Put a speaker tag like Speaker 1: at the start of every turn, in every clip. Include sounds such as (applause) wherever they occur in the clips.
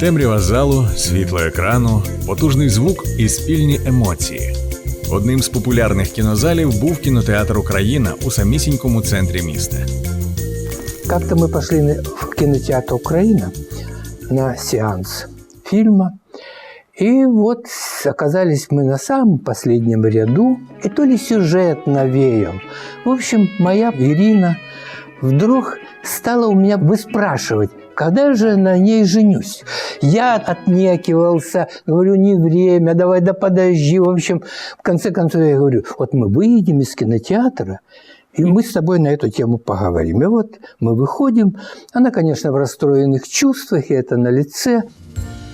Speaker 1: Темрява залу, світло екрану, потужний звук і спільні емоції. Одним з популярних кінозалів був кінотеатр Україна у самісінькому центрі міста.
Speaker 2: Как-то мы пошли на- в кинотеатр «Украина» на сеанс фильма. И вот оказались мы на самом последнем ряду, и то ли сюжет навеял. В общем, моя Ирина вдруг стала у меня выспрашивать, когда же на ней женюсь. Я отнекивался, говорю, не время, давай да подожди. В общем, в конце концов я говорю, вот мы выйдем из кинотеатра, и мы с тобой на эту тему поговорим. И вот мы выходим. Она, конечно, в расстроенных чувствах, и это на лице.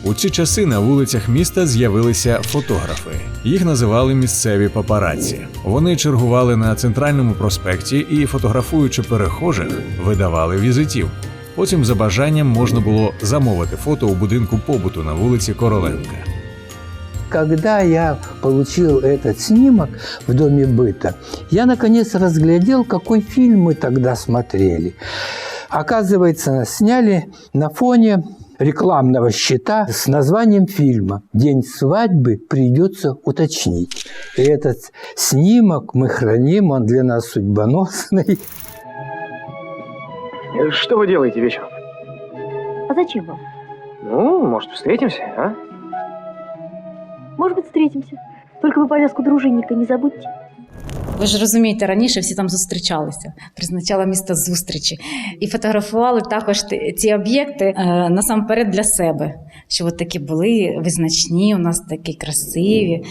Speaker 1: У ці часи на вулицях міста з'явилися фотографи. Їх називали місцеві папараці. Вони чергували на центральному проспекті і, фотографуючи перехожих, видавали візитів. Потім, за бажанням, можна було замовити фото у будинку побуту на вулиці Короленка.
Speaker 2: Когда я получил этот снимок в Доме быта, я наконец разглядел, какой фильм мы тогда смотрели. Оказывается, сняли на фоне рекламного щита с названием фильма «День свадьбы придется уточнить». И этот снимок мы храним, он для нас судьбоносный.
Speaker 3: Э, Что вы делаете вечером?
Speaker 4: А зачем вам?
Speaker 3: Ну, может, встретимся, а?
Speaker 4: Может быть, встретимся. Только вы повязку дружинника не забудьте.
Speaker 5: Ви ж розумієте, раніше всі там зустрічалися, призначала місто зустрічі і фотографували також ці об'єкти е, насамперед для себе. Що от такі були визначні, у нас такі красиві, е,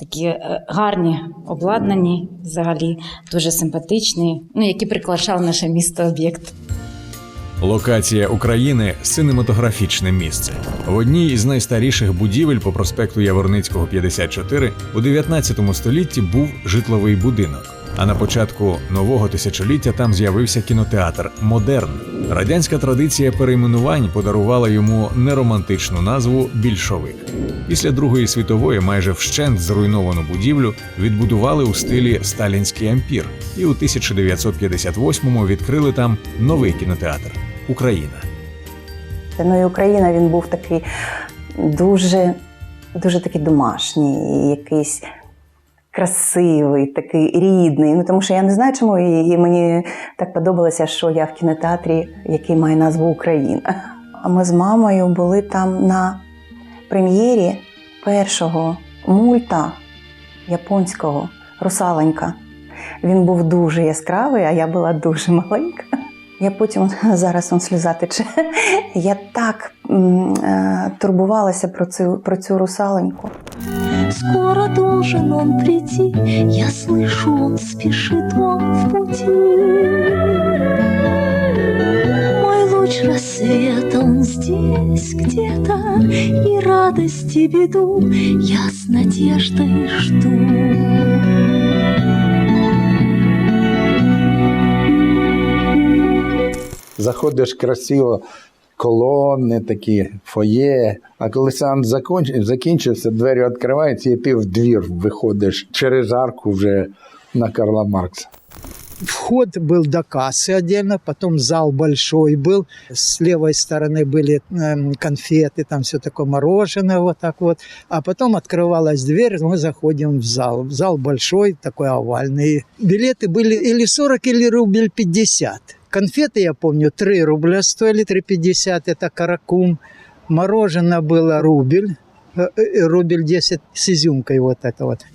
Speaker 5: такі е, гарні, обладнані, взагалі дуже симпатичні, ну які прикрашали наше місто об'єкт.
Speaker 1: Локація України синематографічне місце. В одній із найстаріших будівель по проспекту Яворницького 54 у 19 столітті був житловий будинок. А на початку нового тисячоліття там з'явився кінотеатр Модерн. Радянська традиція перейменувань подарувала йому неромантичну назву Більшовик. Після Другої світової майже вщент зруйновану будівлю відбудували у стилі Сталінський ампір, і у 1958-му відкрили там новий кінотеатр Україна.
Speaker 6: Ну і Україна він був такий дуже, дуже такий домашній, якийсь красивий, такий рідний. Ну тому що я не знаю, чому і, мені так подобалося, що я в кінотеатрі, який має назву Україна. А ми з мамою були там на прем'єрі першого мульта японського Русаленька. Він був дуже яскравий, а я була дуже маленька. Я потім (laughs) зараз он сльоза тече. (laughs) Я так е, турбувалася про цю, про цю русаленьку.
Speaker 7: Скоро должен он прийти, я слышу, он спешит он в пути. Мой луч рассвета, он здесь где-то, и радость и я с надеждой жду.
Speaker 8: заходиш красиво, колони такі, фоє. А коли сам закінч- закінчився, двері відкриваються, і ти в двір виходиш через арку вже на Карла Маркса.
Speaker 9: Вход был до кассы отдельно, потом зал большой был. С левой стороны были эм, конфеты, там все такое мороженое вот так вот. А потом открывалась дверь, мы заходим в зал. Зал большой, такой овальный. Билеты были или 40, или рубль 50. Конфеты, я помню, 3 рубля стоили, 3,50 это каракум. Мороженое было рубль, э, э, рубль 10 с изюмкой вот это вот.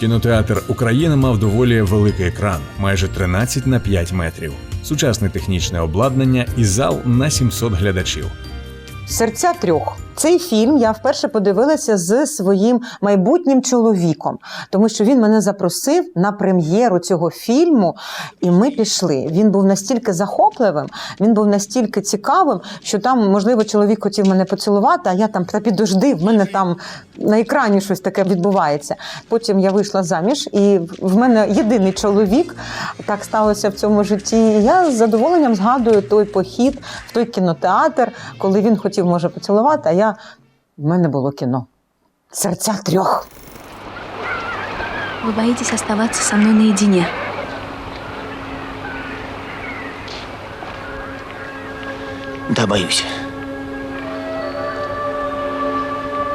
Speaker 1: Кінотеатр Україна мав доволі великий екран, майже 13 на 5 метрів, сучасне технічне обладнання і зал на 700 глядачів.
Speaker 10: Серця трьох. цей фільм я вперше подивилася з своїм майбутнім чоловіком, тому що він мене запросив на прем'єру цього фільму, і ми пішли. Він був настільки захопливим, він був настільки цікавим, що там, можливо, чоловік хотів мене поцілувати, а я там та підожди, в мене там на екрані щось таке відбувається. Потім я вийшла заміж, і в мене єдиний чоловік. Так сталося в цьому житті. І я з задоволенням згадую той похід в той кінотеатр, коли він хотів може поцілувати, а я в мене було кіно. Серця трьох.
Speaker 7: Вы боитесь оставаться со мной наедине.
Speaker 11: Да, боюсь.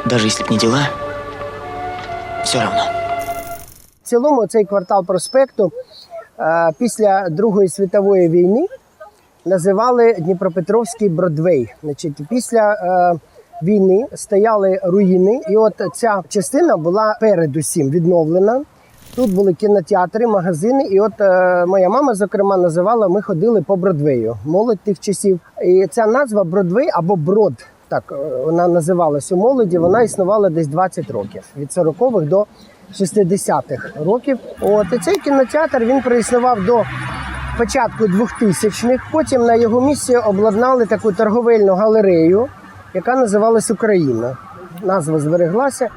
Speaker 11: Даже если б не дела, все равно.
Speaker 12: В цілому цей квартал проспекту е, після Другої світової війни називали Дніпропетровський Бродвей. Значить, після е, війни стояли руїни, і от ця частина була передусім відновлена. Тут були кінотеатри, магазини, і от е, моя мама, зокрема, називала Ми ходили по Бродвею, молодь тих часів. І ця назва Бродвей або Брод, так е, вона називалась у молоді. Вона існувала десь 20 років від 40-х до 60-х років. От і цей кінотеатр він проіснував до початку 2000-х. Потім на його місці обладнали таку торговельну галерею, яка називалась Україна. Назва збереглася.